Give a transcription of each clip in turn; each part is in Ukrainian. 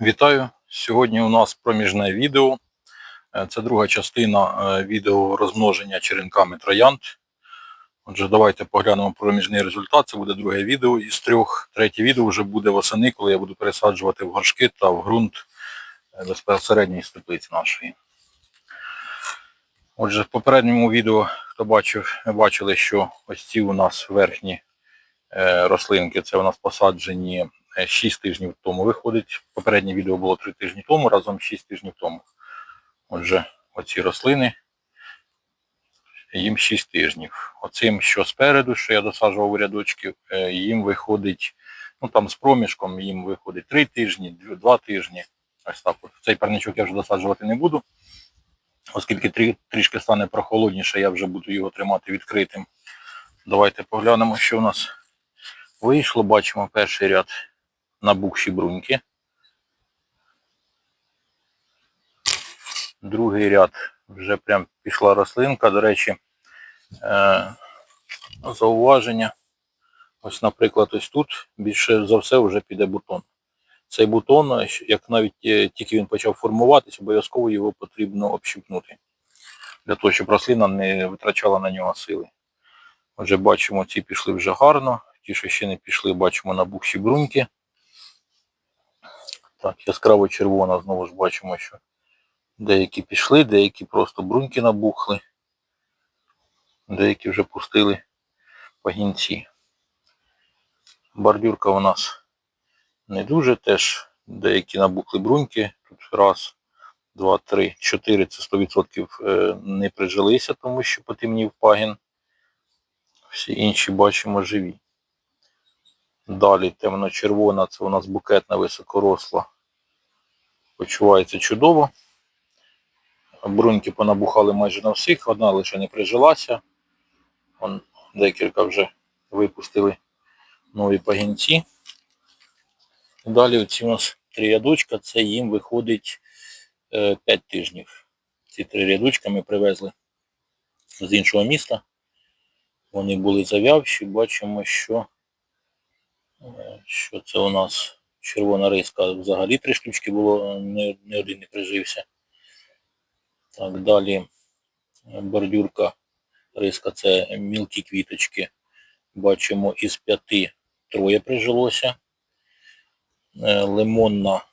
Вітаю! Сьогодні у нас проміжне відео. Е, Це друга частина е, відео розмноження черенками троянд. Отже, давайте поглянемо проміжний результат. Це буде друге відео із трьох. Третє відео вже буде восени, коли я буду пересаджувати в горшки та в ґрунт е, безпосередньо із теплиці нашої. Отже, в попередньому відео, хто бачив, бачили, що ось ці у нас верхні рослинки, це у нас посаджені 6 тижнів тому виходить. Попереднє відео було 3 тижні тому, разом 6 тижнів тому. Отже, оці рослини, їм 6 тижнів. Оцим, що спереду, що я досаджував у рядочки, е, їм виходить, ну там з проміжком їм виходить 3 тижні, 2 тижні. Ось так от. Цей парничок я вже досаджувати не буду, оскільки трі- трішки стане прохолодніше, я вже буду його тримати відкритим. Давайте поглянемо, що у нас вийшло. Бачимо перший ряд набухші бруньки. Другий ряд вже прям пішла рослинка. До речі, е, зауваження. Ось, наприклад, ось тут більше за все вже піде бутон. Цей бутон, як навіть е, тільки він почав формуватись, обов'язково його потрібно общипнути. Для того, щоб рослина не витрачала на нього сили. Отже, бачимо, ці пішли вже гарно. Ті, що ще не пішли, бачимо набухші бруньки. Так, яскраво червона, знову ж бачимо, що деякі пішли, деякі просто бруньки набухли, деякі вже пустили пагінці. Бордюрка у нас не дуже теж, деякі набухли бруньки. Тут раз, два, три, чотири, це 100% е, не прижилися, тому що потемнів пагін. Всі інші бачимо живі. Далі темно-червона, це у нас букетна високоросла. Почувається чудово. Бруньки понабухали майже на всіх, одна лише не прижилася. Вон декілька вже випустили нові пагінці. Далі оці у нас три рядочка, це їм виходить 5 тижнів. Ці три рядочка ми привезли з іншого міста. Вони були зав'явші, бачимо, що, е, що це у нас червона риска. Взагалі три штучки було, не, не один не прижився. Так, далі е, бордюрка риска це мілкі квіточки. Бачимо із п'яти троє прижилося. Е, Лимонна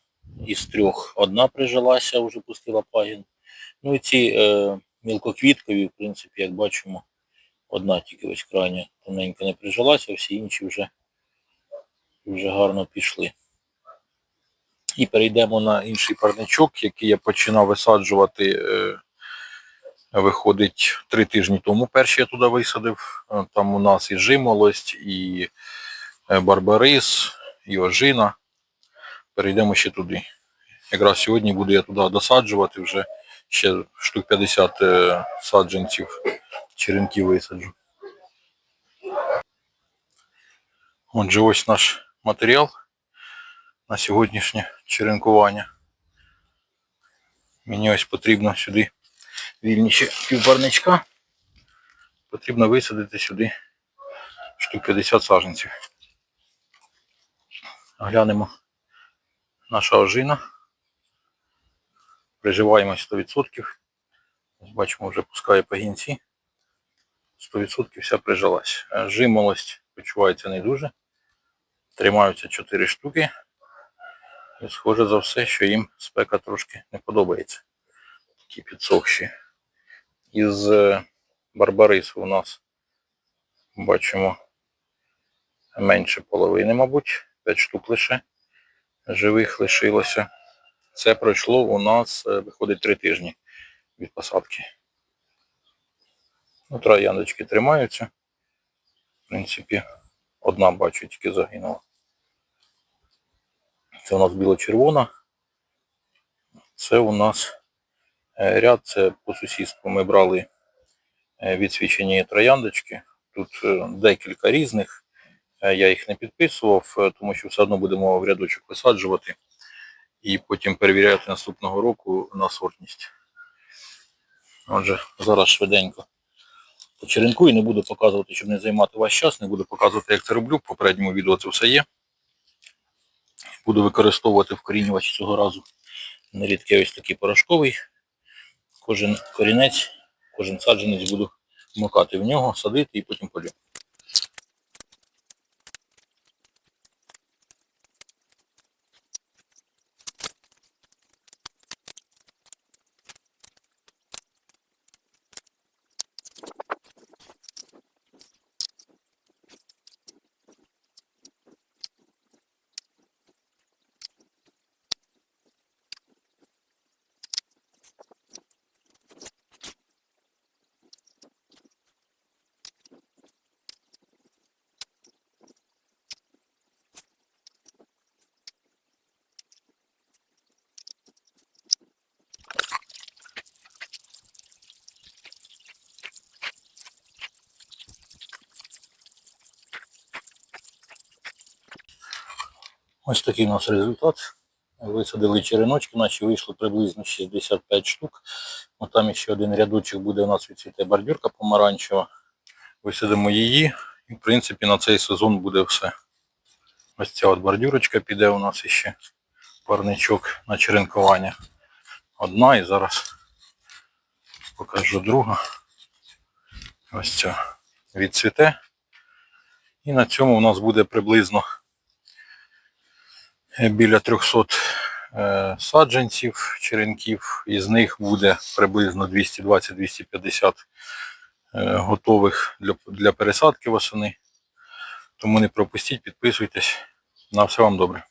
із трьох одна прижилася, вже пустила пагін. Ну і ці е, мілкоквіткові, в принципі, як бачимо, одна тільки ось крайня тоненько не прижилася, всі інші вже, вже гарно пішли. І перейдемо на інший парничок, який я починав висаджувати. е, Виходить, три тижні тому перший я туди висадив. Е, Там у нас і жимолость, і е, барбарис, і ожина. Перейдемо ще туди. Якраз сьогодні буду я туди досаджувати вже ще штук 50 е, саджанців черенків висаджу. Отже, ось наш матеріал на сьогоднішнє черенкування. Мені ось потрібно сюди вільніше півпарничка. Потрібно висадити сюди штук 50 саджанців. Глянемо наша ожина. Приживаємось 100%. Ось Бачимо, вже пускає пагінці. 100% вся прижилась. Жимолость почувається не дуже. Тримаються 4 штуки. І схоже за все, що їм спека трошки не подобається. Такі підсохші. Із е, барбарису у нас бачимо менше половини, мабуть. 5 штук лише живих лишилося. Це пройшло у нас, е, виходить, 3 тижні від посадки. Ну, трояндочки тримаються. В принципі, одна бачу, тільки загинула. Це у нас біло-червона. Це у нас е, ряд, це по сусідству ми брали е, відсвічені трояндочки. Тут е, декілька різних. Я їх не підписував, тому що все одно будемо в рядочок висаджувати і потім перевіряти наступного року на сортність. Отже, зараз швиденько почеренкую, не буду показувати, щоб не займати ваш час, не буду показувати, як це роблю. В попередньому відео це все є. Буду використовувати вкорінювач цього разу. Нерідкий ось такий порошковий. Кожен корінець, кожен саджанець буду вмикати в нього, садити і потім полю. Ось такий у нас результат. Висадили череночки, наші вийшло приблизно 65 штук. От там ще один рядочок буде у нас відцвіте бордюрка помаранчева. Висадимо її і в принципі на цей сезон буде все. Ось ця от бордюрочка піде у нас іще парничок на черенкування. Одна і зараз покажу друга. Ось ця відцвіте. І на цьому у нас буде приблизно біля 300 е, саджанців, черенків. Із них буде приблизно 220-250 е, готових для, для пересадки восени. Тому не пропустіть, підписуйтесь. На все вам добре.